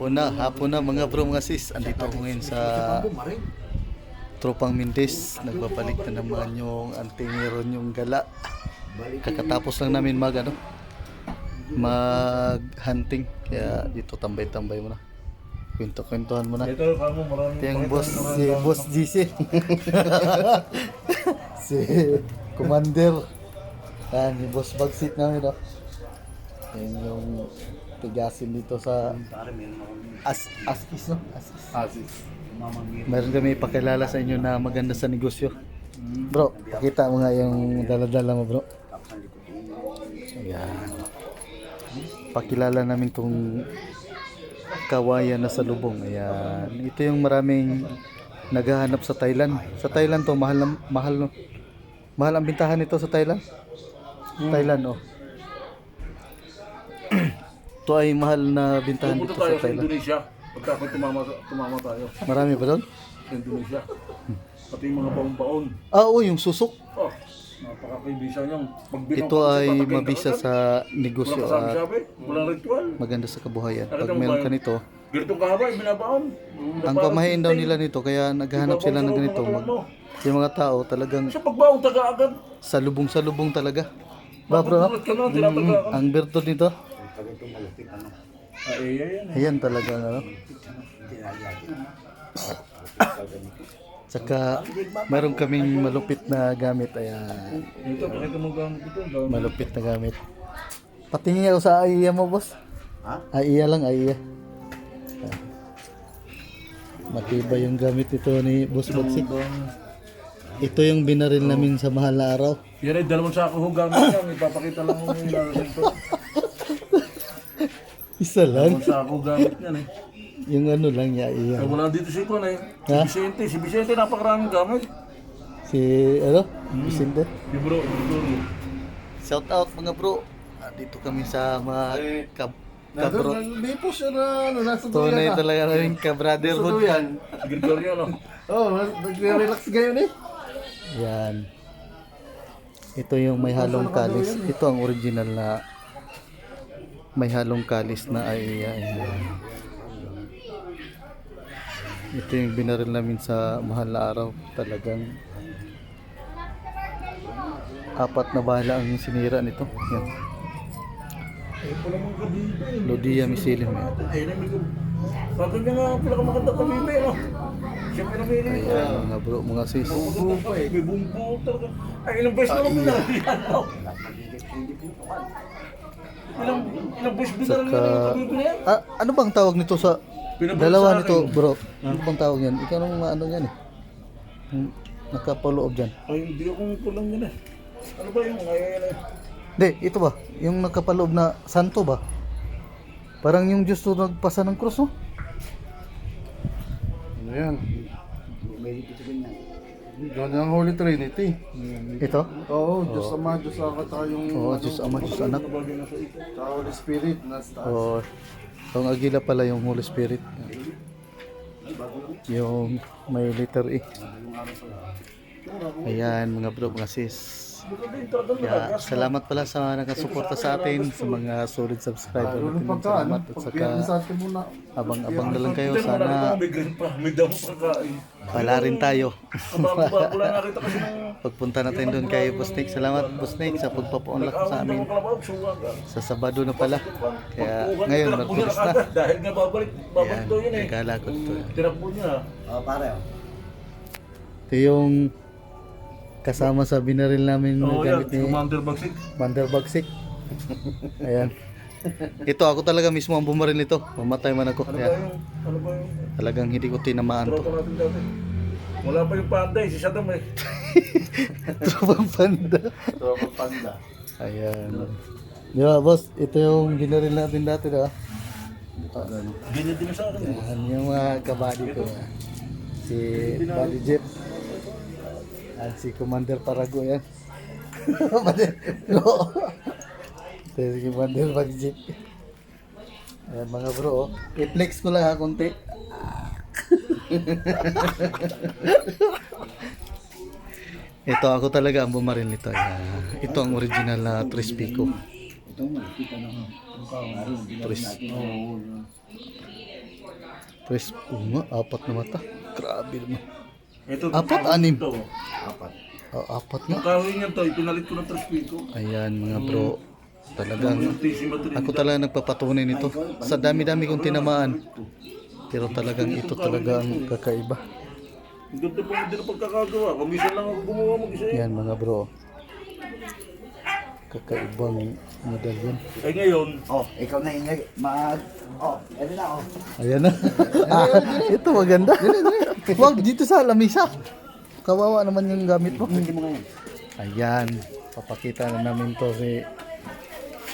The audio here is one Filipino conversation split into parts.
Hapon na, hapon na mga bro, mga sis. Andito ako ngayon sa Tropang Mindes. Nagbabalik na naman yung antingiron yung gala. Kakatapos lang namin mag ano, mag hunting. Kaya dito tambay-tambay mo na. Kwento-kwentuhan mo na. Ito, kamo maraming Ito yung boss, si. Boss GC. si Commander. Yan, yung Boss Bagsit namin, no? Yan yung tigasin dito sa As Askis, no? Askis. Asis. Meron kami ipakilala sa inyo na maganda sa negosyo. Bro, pakita mo nga yung daladala mo, bro. Ayan. Pakilala namin tong kawayan na sa lubong. Ayan. Ito yung maraming naghahanap sa Thailand. Sa Thailand to, mahal na, mahal no. Mahal ang bintahan nito sa Thailand. Thailand, oh. Ito ay mahal na bintahan Pupunta dito tayo sa sa Thailand. Indonesia. Pagka ako tumama, tumama tayo Marami ba doon? sa Indonesia. Pati yung mga baon-baon. Ah, oo, yung susok. Oh, napaka-bisa niyang. Pag Ito ay mabisa ka sa negosyo at kasabi-sabi, walang ritual. maganda sa kabuhayan. Pag meron ka nito, Ganitong kahaba, ay binabaon. ang pamahiin daw nila nito, kaya naghahanap sila ng ganito. Mag, yung mga tao talagang Sa pagbaon, taga agad. sa lubong sa lubong talaga. Ba bro, no? Tulad ka na, tinataga ka. ang berto nito, Ay, ay, ay. ayan talaga ano. Saka meron kaming malupit na gamit, ayan. Ito, pakita mo gamit ito. Malupit na gamit. Patingin ako sa aiya mo, boss. Ha? Aiya lang, aiya. Matibay yung gamit ito ni Boss Boxy. Ito yung binaril namin sa mahal na araw. Yan ay dalawang sako ho gamit niya. May papakita lang mo yung narasin ko. Isa lang. Dalawang sako gamit niya eh. Yung ano lang niya, iya. Ay, wala dito si Kwan eh. Si Ha? Vicente. Si Vicente napakaraming gamit. Si, ano? Vicente. Si bro, si bro. Shout out mga bro. Ah, Dito kami sa mga kab kabro. May po siya na ano, nasa Tunay duyan na. talaga namin Nasa ka-brotherhood. duyan. Si Gregorio, no? Oh, nagre-relax ngayon eh. Yan. Ito yung may halong kalis. Ito ang original na may halong kalis na ay ayan. Ito yung binaril namin sa mahal na araw. Talagang apat na bala ang sinira nito. Yan. Lodia Misilim. Yan. Ko. Sabi niya nga, pala ka maganda kabibe, no? Siya pinamili ko. Ayan mga bro, mga sis. Bumbu pa eh. May bumbu talaga. Ay, ilang beses na lang pinalihan, no? Ilang, ilang beses Saka, niya yung kabibe na yan. ah, ano bang tawag nito sa dalawa sa nito bro? Ano bang tawag yan? Ikaw nung ano yan eh? Hmm, Nakapaloob dyan. Ay, hindi akong pulang yun eh. Ano ba yung. Hindi, ito ba? Yung nakapaloob na santo ba? Parang yung Diyos to nagpasa ng krus, no? Ano yan? Doon ang Holy Trinity. Ito? Oo, Diyos Ama, Diyos Ama, tayo yung Oo, Diyos Ama, Diyos Anak. Sa Holy Spirit na sa taas. Oo. Yung agila pala yung Holy Spirit. Yung may letter E. Ayan, mga bro, mga sis. Kaya, salamat pala sa mga nakasuporta sa atin, sa mga solid subscriber natin. Salamat at saka abang-abang na lang kayo. Sana may green pa. May damo pa kain. wala rin tayo. Pagpunta natin doon kay Boss Nick. Salamat Boss Nick sa pagpapaunlak sa amin. Sa Sabado na pala. Kaya ngayon, magpulis na. Dahil nga babalik, babalik daw yun eh. nagkala ko ito. Tinakbo niya. Ah, pare. Ito yung kasama sa binaril namin na Oo, yan. gamit ni Commander Bagsik. Ayan. Ito ako talaga mismo ang bumaril nito. Mamatay man ako. Ano ba Kaya yung... Ano ba yung... talagang hindi ko tinamaan to. Tropa natin dati. Wala pa yung panday, si Saddam eh. Tropang panda. Tropang panda. Ayan. Di ba, boss? Ito yung binaril natin dati, di ba? Ganyan din sa akin. Yan yung mga kabady ko. Si Buddy Jeep. At si Commander Parago yan. No. Si Commander Jeep. Ayan mga bro. oh. I-flex ko lang ha konti. Ito ako talaga ang bumaril nito. Ito ang original na Tres Pico. Tres. Tres, oh nga, apat na mata. Grabe naman. Ito, Apat, anim. Ito. Apat. Oh, apat Yung nga. kahoy niya to, ipinalit ko ng traspiko. Ayan mga bro. Talagang Yung ako talaga nagpapatunay nito. Sa dami-dami kong tinamaan. Pero talagang ito talaga ang kakaiba. Ang ganda po hindi na pagkakagawa. Kamisan lang ako gumawa mag-isa eh. Yan mga bro. Kakaibang medalyon. Eh ngayon, Oh, ikaw na ingay. Mag... Oh, ano na oh. Ayan na. ito maganda. Wag dito sa lamisa. Kawawa naman yung gamit mo. Hindi mo ngayon. Ayan. Papakita na namin to si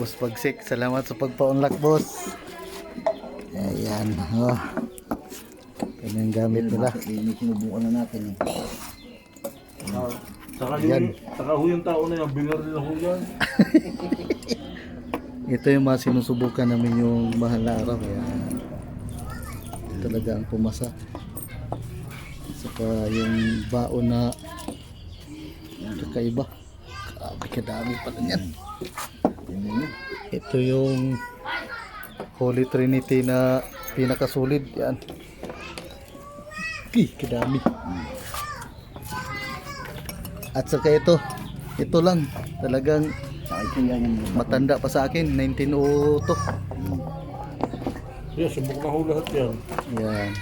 Boss Pagsik. Salamat sa pagpa-unlock boss. Ayan. Oh. Yan yung gamit nila. Ini sinubukan na natin eh. saka Yan. yung, saka ho yung tao na yan, binaril na ho yan. Ito yung mga sinusubukan namin yung mahal na araw. Kaya talaga ang pumasa. Saka yung baon na kakaiba. Grabe kadami pala niyan. Ito yung Holy Trinity na pinakasulid. Yan. Pi, kadami. At saka ito, ito lang. Talagang yan matanda pa sa akin, 1902. Yeah, subok na ho lahat yan. Yan.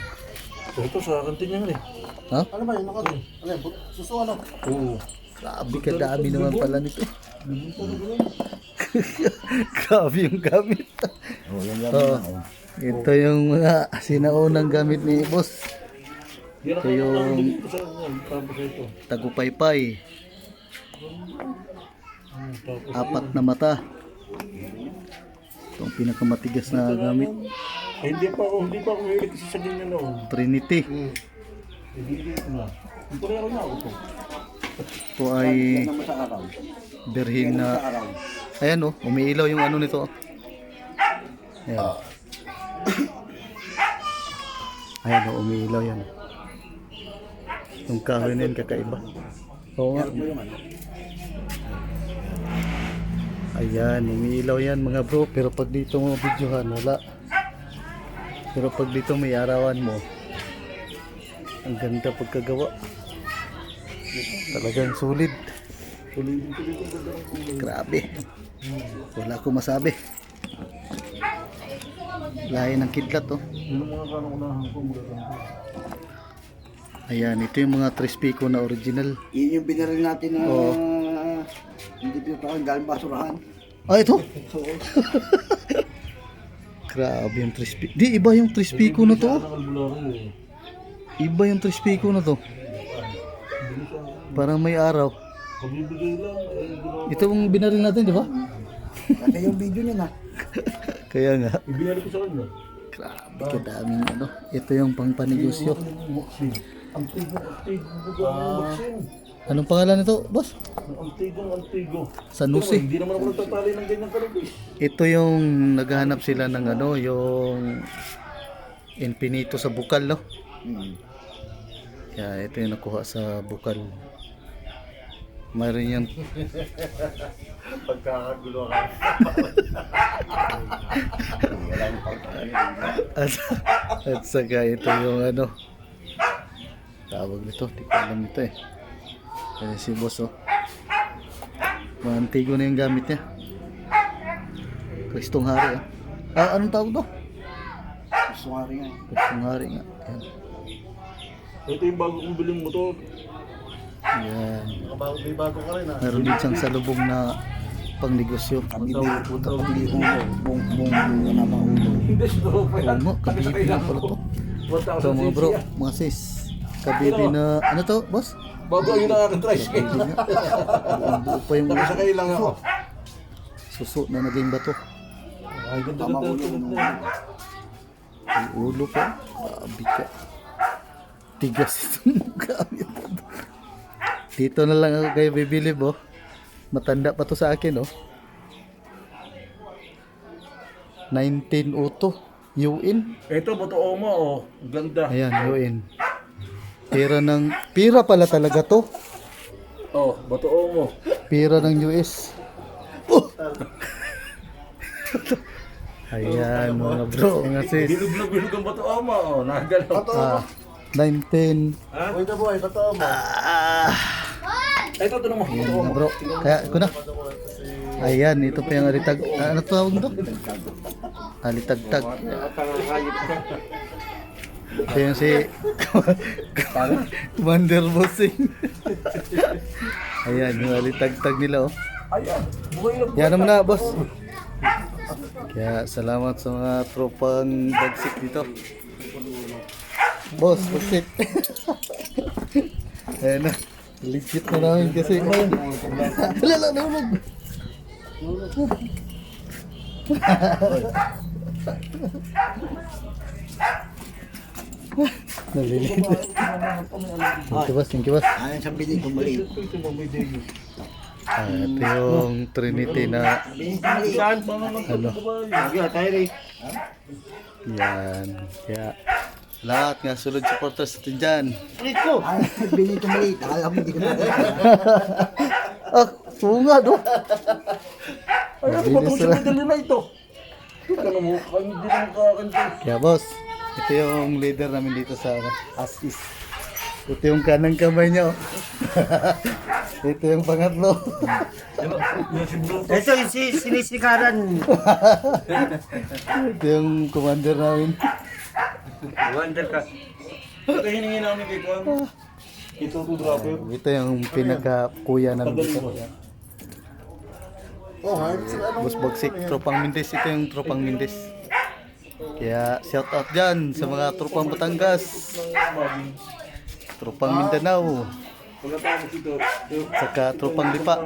So ito sa akin din yan eh. Ha? Ano ba yun? Ano? Ano yan? Suso ano? Oo. Grabe kadami naman pala nito. Grabe yung gamit. Oh, yan yan. Oo. Ito yung mga sinaunang gamit ni boss. Ito yung tagupaypay. Apat na mata. Ito ang pinakamatigas na gamit. Ay, hindi pa ako, hindi pa ako kasi sa ganyan noon. Trinity. Hindi Ito ay berhin na... Ayan oh, umiilaw yung ano nito. Ayan. Ayan oh, umiilaw yan. Yung kahoy na yun, kakaiba. Oo nga. Ayan, umiilaw yan mga bro. Pero pag dito mo videohan, wala. Pero pag dito may arawan mo, ang ganda pagkagawa. Talagang sulit. Grabe. Wala akong masabi. Lahi ng kidlat oh. Ko. magaganda. Ayan, ito yung mga Trispico na original. Yun yung binaril natin na... Oo. Hindi pinutakan galing basurahan. Ah, ito? Grabe yung Trispico. Di, iba yung Trispico na to. oh. Ang albularyo eh. Iba yung Trispico na to. Parang may araw. Ito yung binaril natin, di ba? Kasi yung video niya na. Kaya nga. Ibinalik ko sa kanya. Grabe, kadaming ano. Ito yung pangpanegosyo. Ang tigo, ang tigo. Ang boxing. Anong pangalan nito, boss? Ang tigo, ang tigo. Sanusi. Hindi naman ako nagtatali ng ganyan kalupis. Ito yung naghahanap sila ng ano, yung infinito sa bukal, no? Hmm. Kaya ito yung nakuha sa bukal. Mayroon yan. Pagkakagulo ka. At, at saka ito yung ano. Tawag nito. Di ko alam ito eh. Kaya si boss oh. Mga antigo na yung gamit niya. Kristong Hari ah. Ah, anong tawag to? Gusto nga rin nga. Kristong Hari nga. Yan. Ito yung bago kong biling motor. Yan. Bago, may bago ka rin ah. Meron din siyang salubong na pangnegosyo. Kabibi, puta kabibi ulo. Bong, bong, bong, na mga ulo. Oo nga, kabibi na pala to. 1,000 Ito mga bro, cc. mga sis. Kabibi na, ano to, boss? Bago yun ang aking tricycle. Ang buo pa yung Nakasakay lang ako. suso na naging bato. Ay, ganda ulo mo. na yan. Ang ulo pa. Grabe ka. Tigas itong gamit. Dito na lang ako kayo bibili mo. Matanda pa to sa akin, oh. 1902. UN. Ito, bato mo, oh. Ganda. Ayan, UN. Pira ng... Pira pala talaga to. Oh, bato mo. Pira ng US. Oh! Ayan mga bro. Bilog-bilog ang bato ama, oh. Nagalaw. Ah, 19. Ha? Uy, na boy, totoo mo. Ah, Ito, ito naman. ayan mga bro. Kaya ko na. Ayan, ito pa yung alitag. Ah, ano tawag nito? Alitagtag. Ito yung si Commander Bossing. Ayan, yung alitagtag nila oh. Ayan. Yan naman na, boss. Kaya salamat sa mga tropang bagsik dito. Boss, bagsik. Ayan na. Legit na namin kasi. Wala lang, nahulog. Nalilit. Thank you, boss. Thank you, boss. Ayan sa bili ko mali. Ah, ito yung Trinity na ano. Yan. Kaya lahat nga sulod supporters natin dyan. Rico! Ay, bili ko mali. Alam mo, hindi ko na. ah, sunga do. Ay, ano ba itong sabi nila ito? Na mo, kami din ang kakanta. Kaya boss, ito yung leader namin dito sa ano, As Is. Ito yung kanang kamay niya. oh. ito yung pangatlo. Ito yung si, sinisikaran. ito yung commander namin. Wonder ka. Ito hiningi namin kay Kwan. Ito to dropper. Ito yung pinaka kuya namin dito. Oh, ha? Boss Bogsik, Tropang Mindes. Ito yung Tropang Mindes. Kaya shout out dyan sa mga Tropang Batangas. Tropang Mindanao. Saka Tropang Lipa.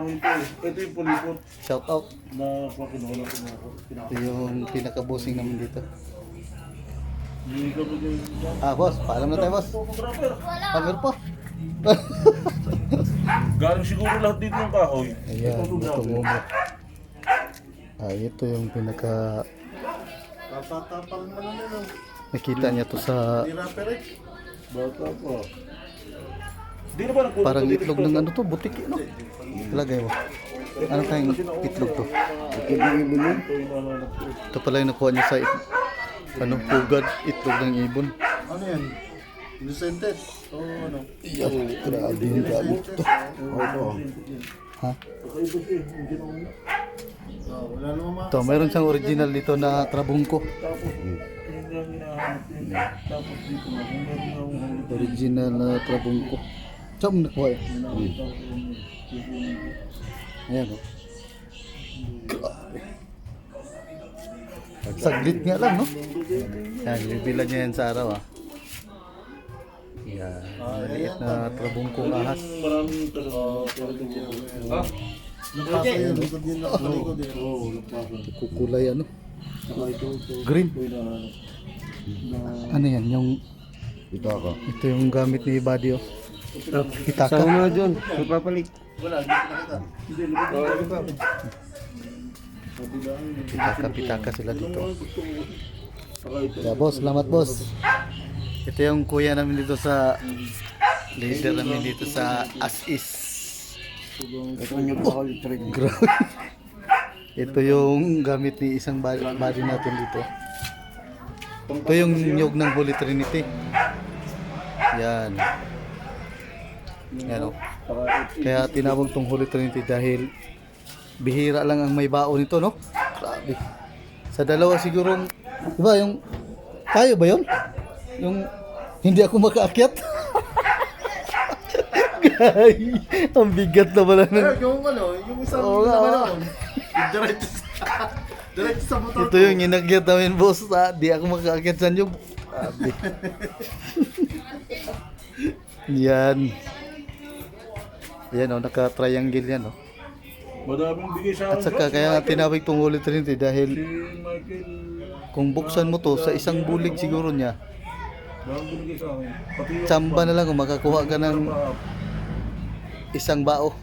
ito yung pulipot Shout out. Ito yung pinaka-bossing namin dito. Ah, boss, paalam na tayo, boss. Ito, dropper. Ah, meron pa. Galing siguro lahat dito ng kahoy. Ayan, Ito, ito dropper. mo. Ah, ito yung pinaka... Tapatapang mo na nyo. Nakita niya to sa... Eh. Bata nagpunta Parang itlog ng ano to, butik, no? Ilagay mo. Ano tayong itlog to? Ito pala yung nakuha niya sa ano, pugad, itlog ng ibon. Ano yan? Innocente. Oo, ano? Iyan, grabe yung gabo to. Oo. Ha? Naman mga Ito, mayroon siyang original dito na trabungko. Original na trabungko. Saan mo nakuha? Ayan, oh. Saglit nga lang, no? Yan, bibilan niya yan sa araw, ah. Yan, maliit na ahas. Nakalikod yun. Oo, napasa. Kukulay, ano? Green. Ano yan? Yung, Ito ako. ito yung gamit ni Buddy, oh. Pitaka. mo dyan. Magpapalit. Hindi, lupit na. Sabi lang, Pitaka, pitaka sila dito. Yeah, boss, salamat boss. Ito yung kuya namin dito sa leader namin dito sa As Is. Ito yung. Grabe. Ito yung gamit ni isang body natin dito. Ito yung nyog ng Holy Trinity. Yan. Yan oh. Saka ito. Kaya tinawag tong Holy Trinity dahil bihira lang ang may baon nito, no? Grabe. Sa dalawa siguro, di ba yung, tayo ba yun? Yung hindi ako makaakyat? Gay, ang bigat na pala nun. Yung ano, yung isang Oo nga, naman oo. ako. Diretso sa... Diretso sa motor Ito yung inakyat namin, boss. Ha? Di ako makaakyat sa nyug. Grabe. Yan. Yan oh, naka-triangle yan oh. Madaming bigay sa akin. At saka kaya nga tinawag itong Holy Trinity Si dahil Michael, kung buksan mo to sa isang bulig siguro niya, dahil binigay sa akin. Pati yung tsamba na lang kung makakuha ka ng isang bao.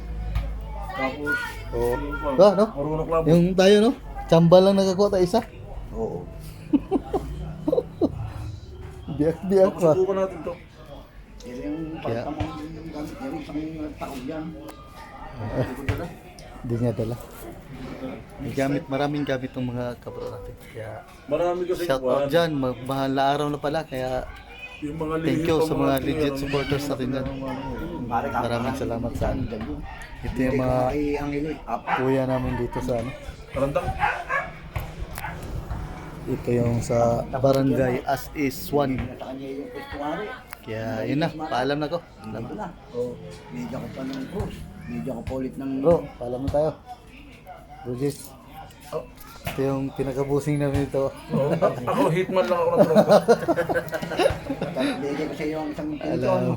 Tapos, Oo. yung Ba, no? lang. Yung tayo no, tsamba lang nakakuha tayo isa. Oo. Biyak-biyak pa. Subukan natin to. Yung Kaya- pagtamang gamit niya rin sa mga tao yan. Hindi niya dala. May gamit, maraming gamit ng mga kabro natin. Kaya Marami kasi shout out dyan, mag- mahal na araw na pala. Kaya Yung mga thank you sa mga legit supporters natin dyan. Maraming salamat sa ano. Ito yung mga kuya namin dito sa ano. Karandang. Ito yung sa barangay as is one. Sa kanya yung kustuari. Kaya yun na, paalam na ko. Na. Oh, medyo ko pa ng cruise. Medyo ko pa ulit ng... Bro, paalam na tayo. Bro Jis. Ito yung pinakabusing namin ito. Oo, ako hitman lang ako ng tropa. Bigay ko sa iyo ang isang pinto. Alam. ano?